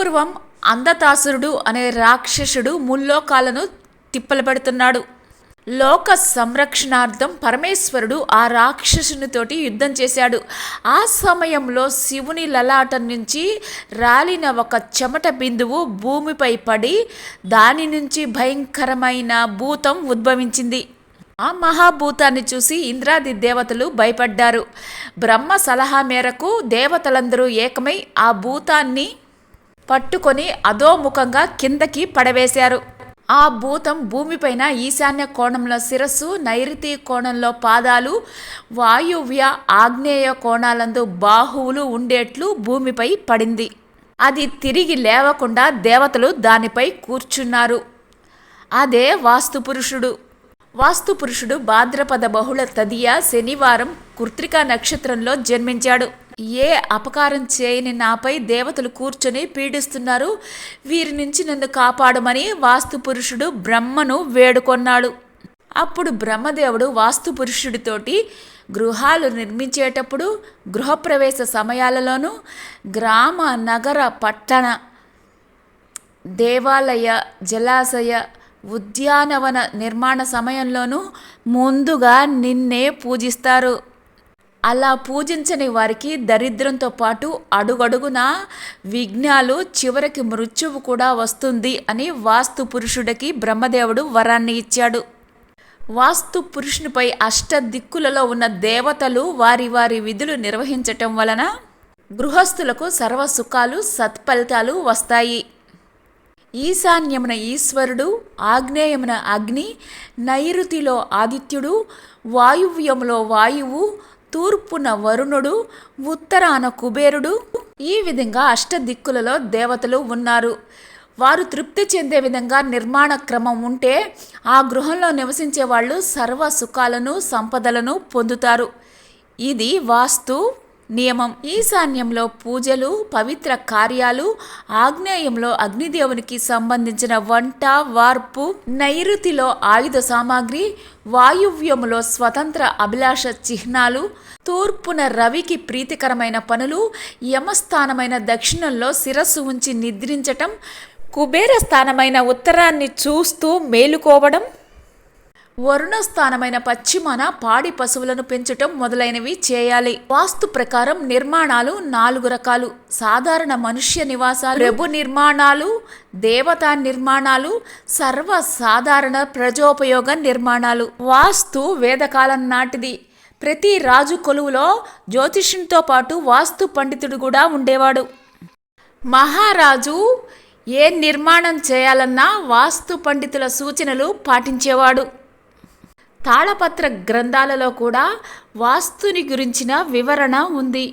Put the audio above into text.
పూర్వం అంధతాసురుడు అనే రాక్షసుడు ముల్లోకాలను తిప్పలు పెడుతున్నాడు లోక సంరక్షణార్థం పరమేశ్వరుడు ఆ రాక్షసునితోటి యుద్ధం చేశాడు. ఆ సమయంలో శివుని లలాటం నుంచి రాలిన ఒక చెమట బిందువు భూమిపై పడి దాని నుంచి భయంకరమైన భూతం ఉద్భవించింది. ఆ మహాభూతాన్ని చూసి ఇంద్రాది దేవతలు భయపడ్డారు. బ్రహ్మ సలహా మేరకు దేవతలందరూ ఏకమై ఆ భూతాన్ని పట్టుకొని అధోముఖంగా కిందకి పడవేశారు. ఆ భూతం భూమిపైన ఈశాన్య కోణంలో శిరస్సు నైరుతి కోణంలో పాదాలు వాయువ్య ఆగ్నేయ కోణాలందు బాహువులు ఉండేట్లు భూమిపై పడింది. అది తిరిగి లేవకుండా దేవతలు దానిపై కూర్చున్నారు. అదే వాస్తుపురుషుడు. వాస్తుపురుషుడు భాద్రపద బహుళ తదియ శనివారం కృత్రికా నక్షత్రంలో జన్మించాడు. ఏ అపకారం చేయని నాపై దేవతలు కూర్చొని పీడిస్తున్నారు. వీరి నుంచి నన్ను కాపాడమని వాస్తు పురుషుడు బ్రహ్మను వేడుకొన్నాడు. అప్పుడు బ్రహ్మదేవుడు వాస్తు పురుషుడితోటి గృహాలు నిర్మించేటప్పుడు గృహప్రవేశ సమయాలలోనూ గ్రామ నగర పట్టణ దేవాలయ జలాశయ ఉద్యానవన నిర్మాణ సమయంలోనూ ముందుగా నిన్నే పూజిస్తారు. అలా పూజించని వారికి దరిద్రంతో పాటు అడుగడుగున విఘ్నాలు చివరికి మృత్యువు కూడా వస్తుంది అని వాస్తు పురుషుడికి బ్రహ్మదేవుడు వరాన్ని ఇచ్చాడు. వాస్తు పురుషునిపై అష్ట దిక్కులలో ఉన్న దేవతలు వారి వారి విధులు నిర్వహించటం వలన గృహస్థులకు సర్వ సుఖాలు సత్ఫలితాలు వస్తాయి. ఈశాన్యమున ఈశ్వరుడు ఆగ్నేయమున అగ్ని నైరుతిలో ఆదిత్యుడు వాయువ్యములో వాయువు తూర్పున వరుణుడు ఉత్తరాన కుబేరుడు ఈ విధంగా అష్టదిక్కులలో దేవతలు ఉన్నారు. వారు తృప్తి చెందే విధంగా నిర్మాణ క్రమం ఉంటే ఆ గృహంలో నివసించే వాళ్ళు సర్వ సుఖాలను సంపదలను పొందుతారు. ఇది వాస్తు నియమం. ఈశాన్యంలో పూజలు పవిత్ర కార్యాలు ఆగ్నేయంలో అగ్నిదేవునికి సంబంధించిన వంట వార్పు నైరుతిలో ఆయుధ సామాగ్రి వాయువ్యములో స్వతంత్ర అభిలాష చిహ్నాలు తూర్పున రవికి ప్రీతికరమైన పనులు యమస్థానమైన దక్షిణంలో శిరస్సు ఉంచి నిద్రించటం కుబేర స్థానమైన ఉత్తరాన్ని చూస్తూ మేలుకోవడం వరుణ స్థానమైన పశ్చిమాన పాడి పశువులను పెంచటం మొదలైనవి చేయాలి. వాస్తు ప్రకారం నిర్మాణాలు నాలుగు రకాలు. సాధారణ మనుష్య నివాసాలు ప్రభు నిర్మాణాలు దేవతా నిర్మాణాలు సర్వ సాధారణ ప్రజోపయోగ నిర్మాణాలు. వాస్తు వేదకాలం నాటిది. ప్రతి రాజు కొలువులో జ్యోతిష్యంతో పాటు వాస్తు పండితుడు కూడా ఉండేవాడు. మహారాజు ఏ నిర్మాణం చేయాలన్నా వాస్తు పండితుల సూచనలు పాటించేవాడు. తాళపత్ర గ్రంథాలలో కూడా వాస్తుని గురించిన వివరణ ఉంది.